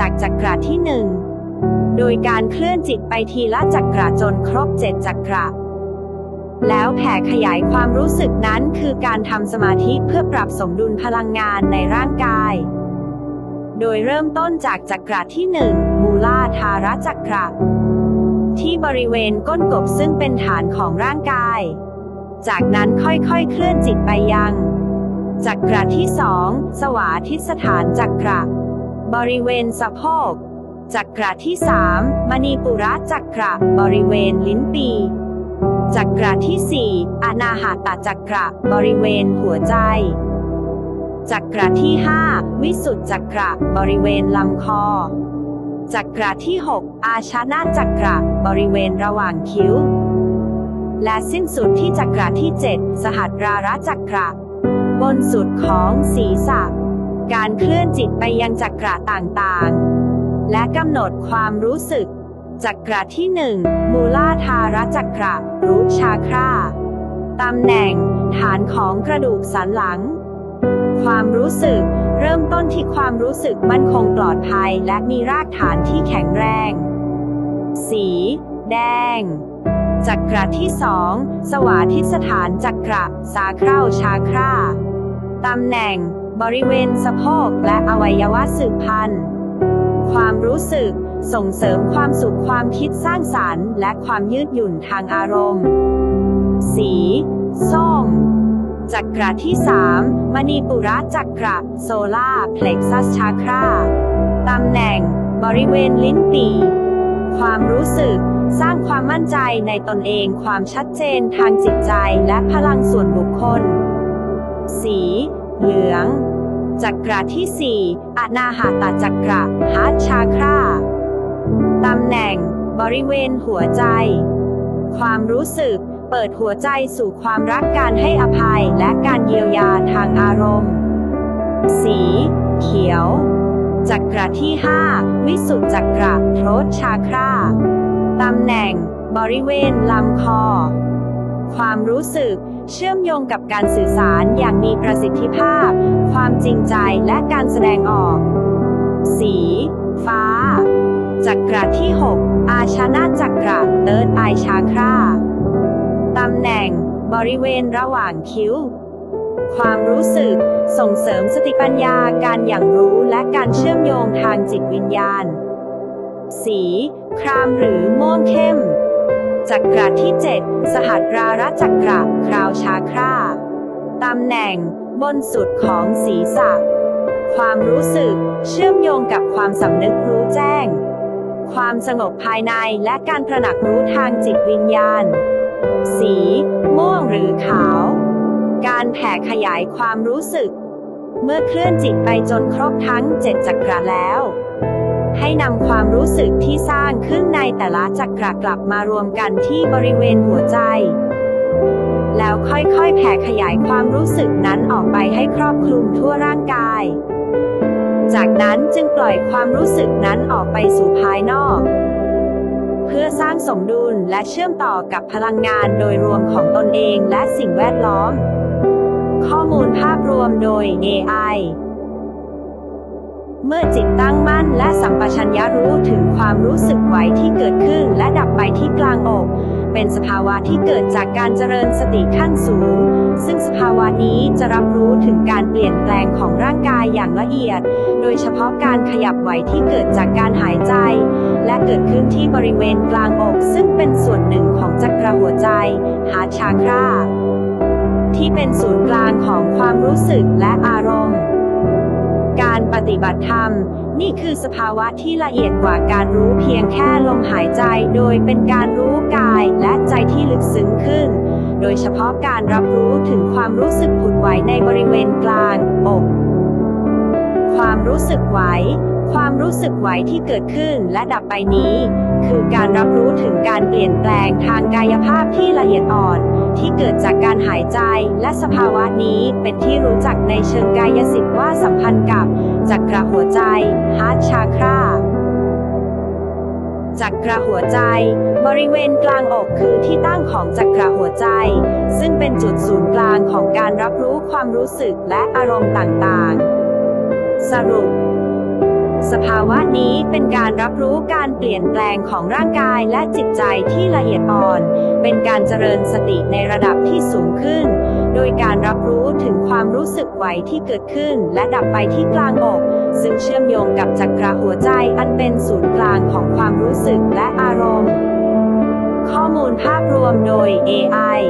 จากจักระที่หนึ่งโดยการเคลื่อนจิตไปทีละจักระจนครบเจ็ดจักระ แล้วแผ่ขยายความรู้สึกนั้นคือการทำสมาธิเพื่อปรับสมดุลพลังงานในร่างกาย โดยเริ่มต้นจากจักระที่หนึ่งมูลาธารจักระที่บริเวณก้นกบซึ่งเป็นฐานของร่างกาย จากนั้นค่อยๆ เคลื่อนจิตไปยัง จักระที่สอง สวาทิสถานจักระ บริเวณสะโพก จักระที่สามมณีปุระจักระ บริเวณลิ้นปี จักระที่สี่อนาหาตาจักระ บริเวณหัวใจ จักระที่ห้าวิสุทธจักระ บริเวณลำคอ จักระที่ 6 อาชานาจักระ บริเวณระหว่างคิ้ว และสิ้นสุดที่จักระที่ 7 สหัตราระจักระ บนสุดของศีรษะ การเคลื่อนจิตไปยังจักระต่างๆ และกำหนดความรู้สึก จักระที่ 1 มูลาธารจักระรูชาคราตำแหน่ง ฐานของกระดูกสันหลัง ความรู้สึกเริ่มต้นที่ความรู้สึกมั่นคงปลอดภัยและมีรากฐานที่แข็งแรง สี แดง จักระที่สองสวาทิสถานจักระสาเคราชาคราตำแหน่ง บริเวณสะโพกและอวัยวะสืบพันธุ์ ความรู้สึก ส่งเสริมความสุขความคิดสร้างสรรค์ และความยืดหยุ่นทางอารมณ์ สี ส้ม จักระที่ 3 มณีปุระจักระโซลาเพล็กซัสชาคราตำแหน่ง บริเวณลิ้นปีความรู้สึกสร้างความมั่นใจในตนเองความชัดเจนทางจิตใจและพลังส่วนบุคคล สี เหลือง จักระที่ 4อนาหาตจักระฮาร์ชาคราตำแหน่ง บริเวณหัวใจ ความรู้สึก เปิดหัวใจสู่ความรักการให้อภัยและการเยียวยาทางอารมณ์ สี เขียว จักระที่ 5 วิสุทธจักระโทรชาคราตำแหน่ง บริเวณลำคอ รู้สึก เชื่อมโยงกับการสื่อสารอย่างมีประสิทธิภาพ ความจริงใจและการแสดงออก สี ฟ้า จักรที่ 6 อาชานาจักรเติร์ดไอชาคราตำแหน่ง บริเวณระหว่างคิ้ว ความรู้สึก ส่งเสริมสติปัญญาการอย่างรู้และการเชื่อมโยงทางจิตวิญญาณ สี ครามหรือม่วงเข้ม จักระที่ 7 สหัตราระจักรคราวชาคราตำแหน่ง บนสุดของศีรษะ ความรู้สึก เชื่อมโยงกับความสำนึกรู้แจ้ง ความสงบภายในและการตระหนักรู้ทางจิตวิญญาณ สี ม่วงหรือขาว การแผ่ขยายความรู้สึก เมื่อเคลื่อนจิตไปจนครบทั้งเจ็ดจักระแล้ว ให้นำความรู้สึกที่สร้างขึ้นในแต่ละจักรกลับมารวมกันที่บริเวณหัวใจ แล้วค่อยๆ แผ่ขยายความรู้สึกนั้นออกไปให้ครอบคลุมทั่วร่างกาย จากนั้นจึงปล่อยความรู้สึกนั้นออกไปสู่ภายนอก เพื่อสร้างสมดุลและเชื่อมต่อกับพลังงานโดยรวมของตนเองและสิ่งแวดล้อม ข้อมูลภาพรวมโดย AI เมื่อจิตตั้งมั่นและสัมปชัญญะรู้ถึงความรู้สึกไหวที่เกิดขึ้นและดับไปที่กลางอก เป็นสภาวะที่เกิดจากการเจริญสติขั้นสูง ซึ่งสภาวะนี้จะรับรู้ถึงการเปลี่ยนแปลงของร่างกายอย่างละเอียด โดยเฉพาะการขยับไหวที่เกิดจากการหายใจ และเกิดขึ้นที่บริเวณกลางอก ซึ่งเป็นส่วนหนึ่งของจักรหัวใจ หาชาคราที่เป็นศูนย์กลางของความรู้สึกและอารมณ์ ฏิบัติธรรม นี่คือสภาวะที่ละเอียดกว่าการรู้เพียงแค่ลมหายใจ โดยเป็นการรู้กายและใจที่ลึกซึ้งขึ้น โดยเฉพาะการรับรู้ถึงความรู้สึกผุดไหวในบริเวณกลางอก ความรู้สึกไหว ความรู้สึกไหวที่เกิดขึ้นและดับไปนี้ คือการรับรู้ถึงการเปลี่ยนแปลงทางกายภาพที่ละเอียดอ่อนที่เกิดจากการหายใจและสภาวะนี้เป็นที่รู้จักในเชิงกายสิทธิ์ว่าสัมพันธ์กับ จักระหัวใจฮาร์ดชาคราจักระหัวใจ บริเวณกลางอกคือที่ตั้งของจักระหัวใจ ซึ่งเป็นจุดศูนย์กลางของการรับรู้ความรู้สึกและอารมณ์ต่างๆ สรุป สภาวะนี้เป็นการรับรู้การเปลี่ยนแปลงของร่างกายและจิตใจที่ละเอียดอ่อน เป็นการเจริญสติในระดับที่สูงขึ้น โดยการรับรู้ถึงความรู้สึกไหวที่เกิดขึ้น และดับไปที่กลางอก ซึ่งเชื่อมโยงกับจักระหัวใจอันเป็นศูนย์กลางของความรู้สึกและอารมณ์ ข้อมูลภาพรวมโดย AI